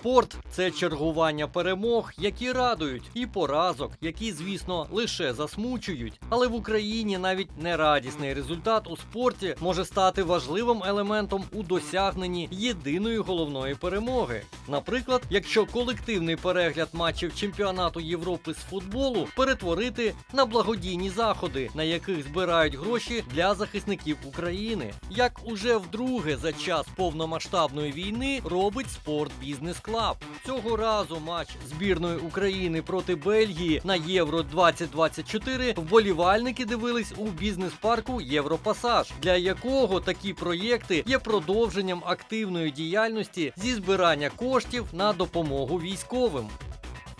Спорт це чергування перемог, які радують, і поразок, які, звісно, лише засмучують. Але в Україні навіть нерадісний результат у спорті може стати важливим елементом у досягненні єдиної головної перемоги. Наприклад, якщо колективний перегляд матчів чемпіонату Європи з футболу перетворити на благодійні заходи, на яких збирають гроші для захисників України, як уже вдруге за час повномасштабної війни робить спорт бізнес клаб. Цього разу матч збірної України проти Бельгії на Євро 2024 вболівальники дивились у бізнес-парку Європасаж, для якого такі проєкти є продовженням активної діяльності зі збирання коштів на допомогу військовим.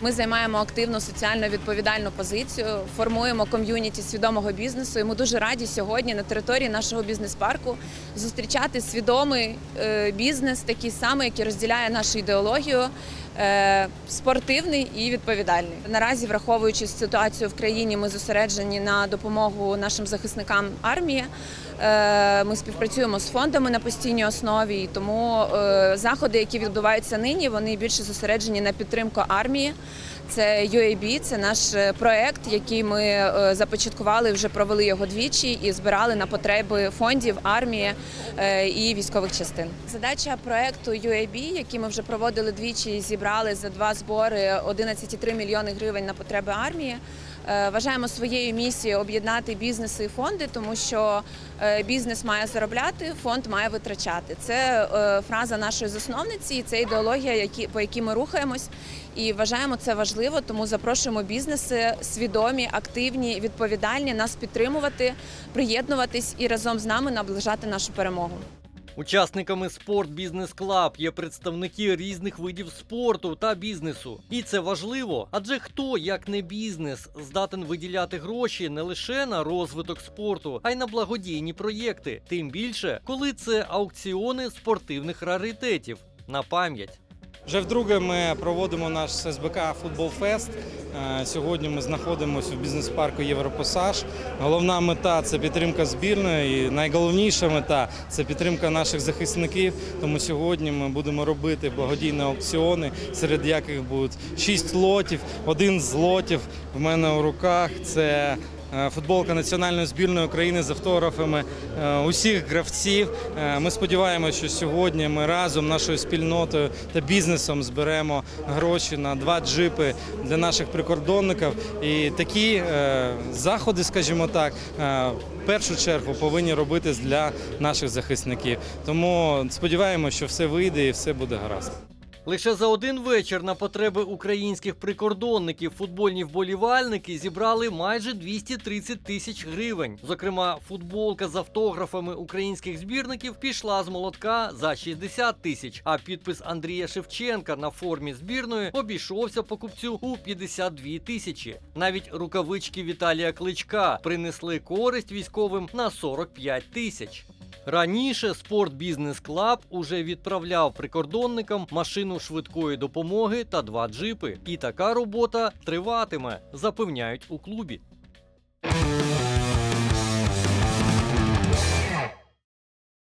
Ми займаємо активну соціально відповідальну позицію, формуємо ком'юніті свідомого бізнесу. І ми дуже раді сьогодні на території нашого бізнес-парку зустрічати свідомий е, бізнес, такий самий, який розділяє нашу ідеологію. Е, Спортивний і відповідальний наразі, враховуючи ситуацію в країні, ми зосереджені на допомогу нашим захисникам армії. Е, Ми співпрацюємо з фондами на постійній основі, тому е, заходи, які відбуваються нині, вони більше зосереджені на підтримку армії. Це UAB, це наш проект, який ми започаткували, вже провели його двічі і збирали на потреби фондів, армії і військових частин. Задача проекту UAB, який ми вже проводили двічі, і зібрали за два збори 11,3 мільйони гривень на потреби армії. Е, Вважаємо своєю місією об'єднати бізнеси і фонди, тому що е, бізнес має заробляти, фонд має витрачати. Це е, фраза нашої засновниці, і це ідеологія, по якій ми рухаємось. І вважаємо це важливо, тому запрошуємо бізнеси свідомі, активні, відповідальні нас підтримувати, приєднуватись і разом з нами наближати нашу перемогу. Учасниками спорт бізнес клаб є представники різних видів спорту та бізнесу. І це важливо, адже хто, як не бізнес, здатен виділяти гроші не лише на розвиток спорту, а й на благодійні проєкти. Тим більше, коли це аукціони спортивних раритетів на пам'ять. Вже вдруге ми проводимо наш СБК Футбол Фест. Е, Сьогодні ми знаходимося в бізнес-парку Європасаж. Головна мета це підтримка збірної. І найголовніша мета це підтримка наших захисників. Тому сьогодні ми будемо робити благодійні аукціони, серед яких будуть шість лотів. Один з лотів в мене у руках це. Е, Футболка національної збірної України з автографами е, усіх гравців. Е, Ми сподіваємося, що сьогодні ми разом нашою спільнотою та бізнесом зберемо гроші на два джипи для наших прикордонників. І такі заходи, скажімо так, в першу чергу повинні робитись для наших захисників. Тому сподіваємося, що все вийде і все буде гаразд. Лише за один вечір на потреби українських прикордонників футбольні вболівальники зібрали майже 230 тисяч гривень. Зокрема, футболка з автографами українських збірників пішла з молотка за 60 тисяч. А підпис Андрія Шевченка на формі збірної обійшовся покупцю у 52 тисячі. Навіть рукавички Віталія Кличка принесли користь військовим на 45 тисяч. Раніше Спорт Бізнес Клаб уже відправляв прикордонникам машину швидкої допомоги та два джипи. І така робота триватиме, запевняють у клубі.